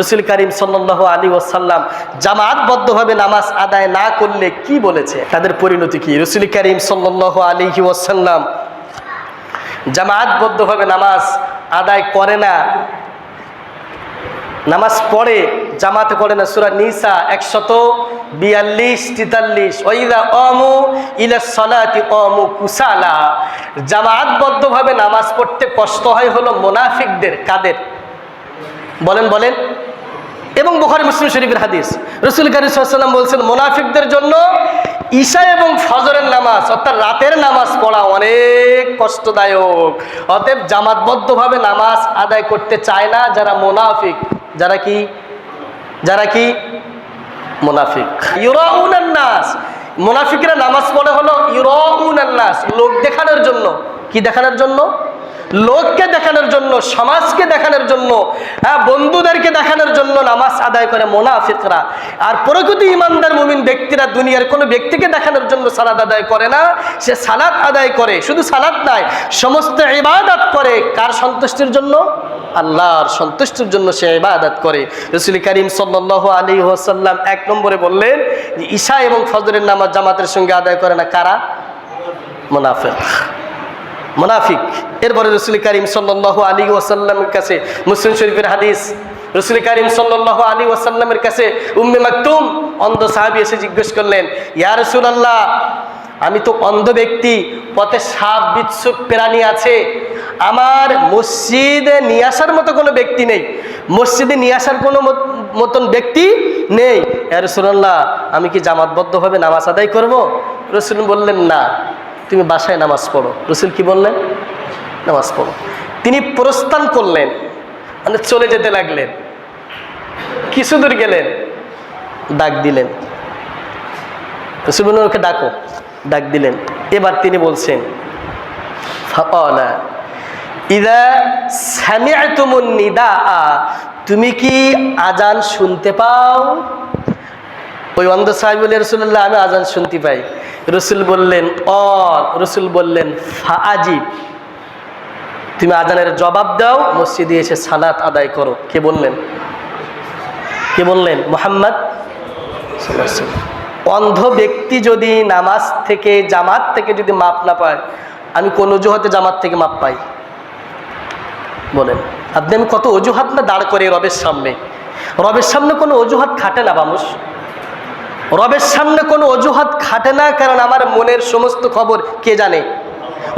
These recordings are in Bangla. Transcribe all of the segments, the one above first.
রসুল করিম সাল্লাহ আলী ওসাল্লাম জামাতবদ্ধভাবে নামাজ আদায় না করলে কি বলেছে? তাদের পরিণতি কি? রসুল করিম সাল্লাহ আলী ওসাল্লাম জামাতবদ্ধভাবে নামাজ আদায় করে না। নামাজ পড়ে, জামাতে পড়ে না। সুরা নিসা একশত বিয়াল্লিশ, তেতাল্লিশ। ওইদা অমু ইলা সলাতি অমু কুসালা। জামাতবদ্ধভাবে নামাজ পড়তে কষ্ট হয় হলো মোনাফিকদের, কাদের? বলেন বলেন। এবং বুখারি মুসলিম শরীফের হাদিস। রসুল কারিসাল্লাম বলছেন, মোনাফিকদের জন্য ঈশা এবং ফজরের নামাজ, অর্থাৎ রাতের নামাজ পড়া অনেক কষ্টদায়ক। অতএব জামাতবদ্ধভাবে নামাজ আদায় করতে চায় না যারা মোনাফিক। যারা কি? যারা কি? মোনাফিক। ইউরাউনান নাস মোনাফিকরা নামাজ পড়ে হলো ইউরাউনান নাস লোক দেখানোর জন্য। কি দেখানোর জন্য? লোককে দেখানোর জন্য, সমাজকে দেখানোর জন্য হ্যাঁ বন্ধুদেরকে দেখানোর জন্য নামাজ আদায় করে মোনাফিকরা। আর প্রকৃতি ইমানদার মুমিন ব্যক্তিরা দুনিয়ার কোনো ব্যক্তিকে দেখানোর জন্য সালাদ আদায় করে না। সে সালাদ আদায় করে, শুধু সালাদ নয় সমস্ত ইবাদত করে। কার সন্তুষ্টির জন্য? আল্লাহর সন্তুষ্টির জন্য সে ইবাদত করে। রসুল করিম সাল্লাহ আলী ওসাল্লাম এক নম্বরে বললেন ঈশা এবং ফজরের নামাজ জামাতের সঙ্গে আদায় করে না কারা? মুনাফিক। মুনাফিক। এরপরে রসুল করিম সাল্লাহ আলী ওসাল্লামের কাছে মুসলিম শরীফের হাদিস, রসুল করিম সাল্লাহ আলী ওসাল্লামের কাছে উম্মে মাকতুম, অন্ধ সাহাবি এসে জিজ্ঞেস করলেন, ইয়া রসুলাল্লাহ, আমি তো অন্ধ ব্যক্তি, পথে সাপ, বিচ্ছুক, প্রাণী আছে। আমার মসজিদে নিয়ে আসার মতো কোনো ব্যক্তি নেই। মসজিদে নিয়ে আসার কোনো মত- মতন ব্যক্তি নেই। রসুলাল্লাহ, আমি কি জামাতবদ্ধভাবে নামাজ আদায় করব? রসুল বললেন, না। তুমি বাসায় নামাজ পড়ো। রসুল কি বললেন? নামাজ পড়ো। তিনি প্রস্থান করলেন। মানে চলে যেতে লাগলেন। কিছু দূর গেলেন। ডাক দিলেন। রসুল বললেন, ওকে ডাকো। ডাক দিলেন। এবার তিনি বলছেন ইদা তুমি কি আজান শুনতে পাও? ওই অন্ধ সাহেব বলে রসুল্লাহ আমি আজান শুনতে পাই। রসুল বললেন অ রসুল বললেন ফাজিব তুমি আজানের জবাব দাও, মসজিদে এসে সালাত আদায় করো। কে বললেন? কে বললেন? মোহাম্মদ অন্ধ ব্যক্তি যদি নামাজ থেকে, জামাত থেকে যদি মাপ না পায়, আমি কোন অজুহাতে জামাত থেকে মাপ পাই? বলেন, আপনি আমি কত অজুহাত না দাঁড় করে রবের সামনে? রবের সামনে কোনো অজুহাত খাটে না মানুষ রবের সামনে কোনো অজুহাত খাটে না কারণ আমার মনের সমস্ত খবর কে জানে?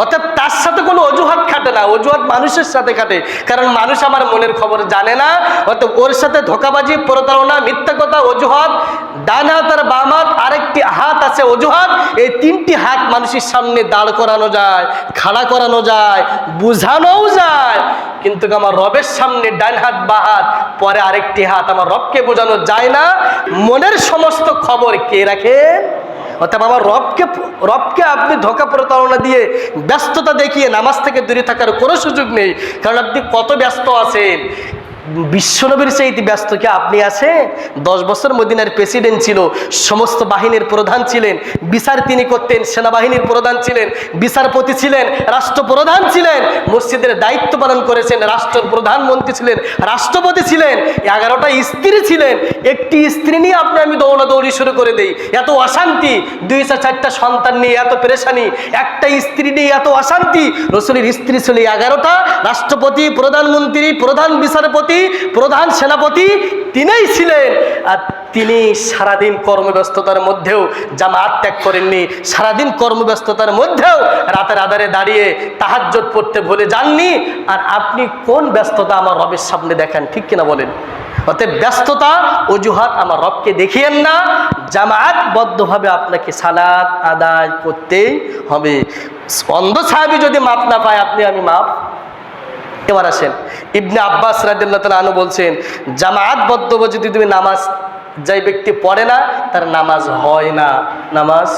অর্থাৎ তার সাথে কোনো অজুহাত খাটে না, অজুহাত মানুষের সাথে খাটে। কারণ মানুষ আমার মনের খবর জানে না, অর্থাৎ ওর সাথে ধোকাবাজি, প্রতারণা, মিথ্যা কথা, অজুহাত, ডান হাত আর বাম হাত, আরেকটি হাত আছে অজুহাত, এই তিনটি হাত মানুষের সামনে দাঁড় করানো যায়, খাড়া করানো যায়, বুঝানোও যায়। কিন্তু আমার রবের সামনে ডান হাত, বা হাত, পরে আরেকটি হাত, আমার রবকে বোঝানো যায় না। মনের সমস্ত খবর কে রাখেন অর্থাৎ আমার রবকে রবকে আপনি ধোকা প্রতারণা দিয়ে ব্যস্ততা দেখিয়ে নামাজ থেকে দূরে থাকার কোনো সুযোগ নেই। কারণ আপনি কত ব্যস্ত আছেন? বিশ্বনবীর চাইতে ব্যস্ত কি আপনি আছে? দশ বছর মদিনার প্রেসিডেন্ট ছিল, সমস্ত বাহিনীর প্রধান ছিলেন, বিচার তিনি করতেন, সেনাবাহিনীর প্রধান ছিলেন, বিচারপতি ছিলেন, রাষ্ট্রপ্রধান ছিলেন, মসজিদের দায়িত্ব পালন করেছেন রাষ্ট্র প্রধানমন্ত্রী ছিলেন, রাষ্ট্রপতি ছিলেন, এগারোটা স্ত্রী ছিলেন, একটি স্ত্রী নিয়ে আপনি আমি দৌড়াদৌড়ি শুরু করে দেই। এত অশান্তি দুইশো চারটা সন্তান নিয়ে এত পেরেশানি, একটা স্ত্রী নিয়ে এত অশান্তি, রসুলের স্ত্রী ছিল এগারোটা, রাষ্ট্রপতি, প্রধানমন্ত্রী, প্রধান বিচারপতি প্রধান সেনাপতি তিনিই ছিলেন। আর তিনি সারাদিন কর্মব্যস্ততার মধ্যেও জামাত ত্যাগ করেননি। সারাদিন কর্মব্যস্ততার মধ্যেও রাতের আধারে দাঁড়িয়ে তাহাজ্জত পড়তে ভুলে যাননি। আর আপনি কোন ব্যস্ততা আমার রবের সামনে দেখেন, ঠিক কিনা বলেন? অতএব ব্যস্ততা, অজুহাত আমার রবকে দেখিয়েন না। জামাতবদ্ধভাবে আপনাকে সালাত আদায় করতেই হবে। অন্ধ সাহেবই যদি মাপ না পায়, আপনি আমি মাপ এবার আসেন। ইবনে আব্বাস রাদিল্লাহ তালা আনু বলছেন জামাতবদ্ধ যদি তুমি নামাজ, যাই ব্যক্তি পড়ে না, তার নামাজ হয় না। নামাজ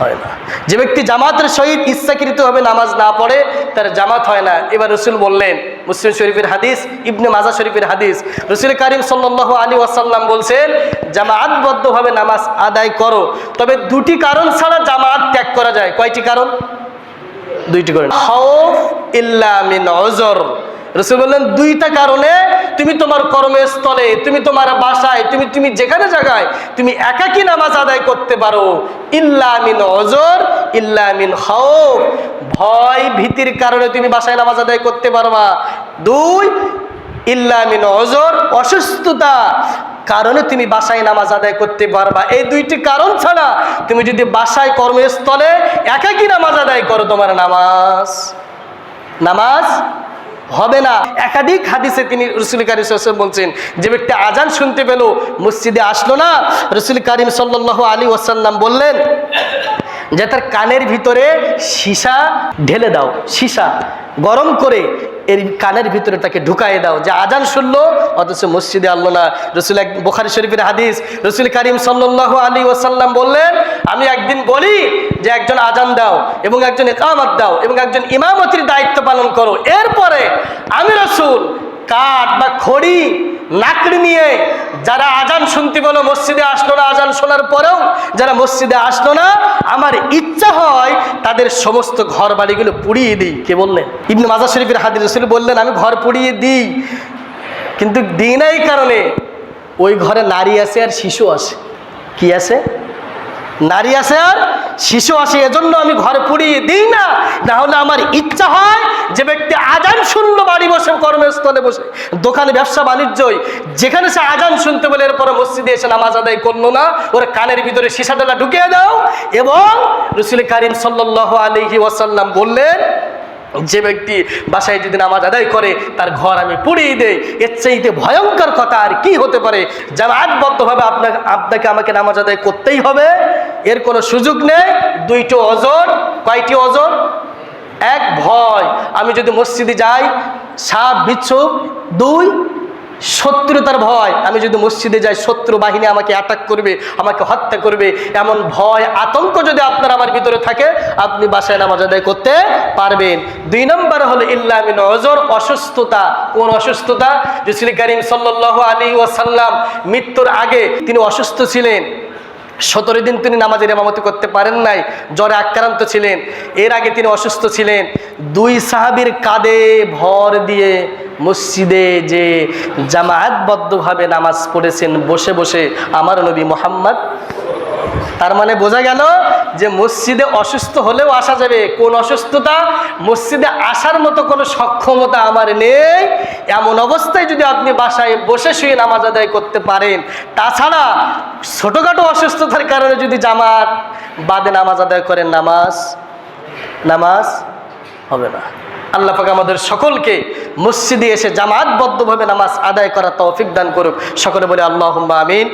হয় না। যে ব্যক্তি জামাতের সহিত ইচ্ছাকৃতভাবে নামাজ না পড়ে, তার জামাত হয় না। এবার রসুল বললেন, মুসলিম শরীফের হাদিস, ইবনে মাজা শরীফের হাদিস, রসুল করিম সাল্লাহ আলী ওয়াসাল্লাম বলছেন জামাতবদ্ধভাবে নামাজ আদায় করো। তবে দুটি কারণ ছাড়া জামাত ত্যাগ করা যায়। কয়টি কারণ? দুইটি করেন খৌফ ইল্লা মিন অজর রসুল বললেন, দুইটা কারণে তুমি তোমার কর্মস্থলে, তুমি তোমার বাসায়, তুমি তুমি যেখানে জায়গায়, তুমি একাকী নামাজ আদায় করতে পারো। ইল্লামিন অজর ইল্লামিন খাউফ। ভয় ভীতির কারণে তুমি বাসায় নামাজ আদায় করতে পারবা। দুই ইল্লামিন অজর অসুস্থতা কারণে তুমি বাসায় নামাজ আদায় করতে পারবা। এই দুইটি কারণ ছাড়া তুমি যদি বাসায় কর্মস্থলে একাকী নামাজ আদায় করো, তোমার নামাজ। নামাজ হবে না। একাধিক হাদিসে তিনি রসুল কারিম সাল্লাম বলছেন, যে ব্যক্তি আজান শুনতে পেল, মসজিদে আসলো না, রসুল কারিম সাল্লাহ আলী ওয়াসাল্লাম বললেন, যে তার কানের ভিতরে সীসা ঢেলে দাও, সীসা গরম করে এর কানের ভিতরে তাকে ঢুকাই দাও। যে আজান শুনলো, অথচ মসজিদে আনলো না। রসুল এক বোখারি শরীফের হাদিস, রসুল করিম সাল্লাহ আলী ওসাল্লাম বললেন, আমি একদিন বলি যে একজন আজান দাও এবং একজন একামত দাও এবং একজন ইমামতির দায়িত্ব পালন করো। এরপরে আমি রসুল কাঠ বা খড়ি, লাকড়ি নিয়ে যারা আজান শুনতে বলো মসজিদে আসলো না, আজান শোনার পরেও যারা মসজিদে আসলো না, আমার ইচ্ছা হয় তাদের সমস্ত ঘর বাড়িগুলো পুড়িয়ে দিই। কে বললেন? ইবনে মাজার শরীফের হাদিস রসুল বললেন, আমি ঘর পুড়িয়ে দিই। কিন্তু দিই না এই কারণে ওই ঘরে নারী আছে আর শিশু আছে। কি আছে? নারী আছে আর শিশু আসে এজন্য আমি ঘরে পুড়িয়ে দিই না। না হলে আমার ইচ্ছা হয় যে ব্যক্তি আজান শূন্য বাড়ি বসে, কর্মস্থলে বসে। দোকানে ব্যবসা বাণিজ্যই যেখানে সে আজান শুনতে বলে এরপরে মসজিদে এসে নামাজ আদায় করল না, ওর কানের ভিতরে সীসাডালা ঢুকিয়ে দাও এবং রসুল করিম সাল্লাহ আলহি ওয়াসাল্লাম বললেন, যে ব্যক্তি বাসায় যদি নামাজ আদায় করে, তার ঘর আমি পুড়িয়ে দেই। এর চাইতে ভয়ঙ্কর কথা আর কি হতে পারে? জামাতবদ্ধভাবে আপনাকে আপনাকে আমাকে নামাজ আদায় করতেই হবে। এর কোনো সুযোগ নেই। দুইটি অজর কয়টি অজর এক ভয়। আমি যদি মসজিদে যাই, সাপ বিচ্ছুপ দুই, শত্রুতার ভয়। আমি যদি মসজিদে যাই, শত্রু বাহিনী আমাকে অ্যাটাক করবে, আমাকে হত্যা করবে, এমন ভয়, আতঙ্ক যদি আপনার আমার ভিতরে থাকে, আপনি বাসায় নামাজ আদায় করতে পারবেন। দুই নম্বর হলো ইল্লামিন অজর অসুস্থতা। কোন অসুস্থতা? রসুল করিম সাল্লাহ আলী ওয়াসাল্লাম মৃত্যুর আগে তিনি অসুস্থ ছিলেন। সতেরো দিন তিনি নামাজের ইমামতি করতে পারেন নাই, জ্বরে আক্রান্ত ছিলেন, এর আগে তিনি অসুস্থ ছিলেন। দুই সাহাবির কাঁধে ভর দিয়ে মসজিদে যে জামায়াতবদ্ধভাবে নামাজ পড়েছেন, বসে বসে আমার নবী মোহাম্মদ, তার মানে বোঝা গেল যে মসজিদে অসুস্থ হলেও আসা যাবে। কোন অসুস্থতা? মসজিদে আসার মতো কোনো সক্ষমতা আমার নেই। এমন অবস্থায় যদি আপনি বাসায় বসে শুয়ে নামাজ আদায় করতে পারেন, তাছাড়া ছোটোখাটো অসুস্থতার কারণে যদি জামাত বাদে নামাজ আদায় করেন নামাজ নামাজ হবে না। আল্লাহ পাক আমাদের সকলকে মসজিদে এসে জামাতবদ্ধভাবে নামাজ আদায় করা তৌফিক দান করুক। সকলে বলে আল্লাহ আমিন।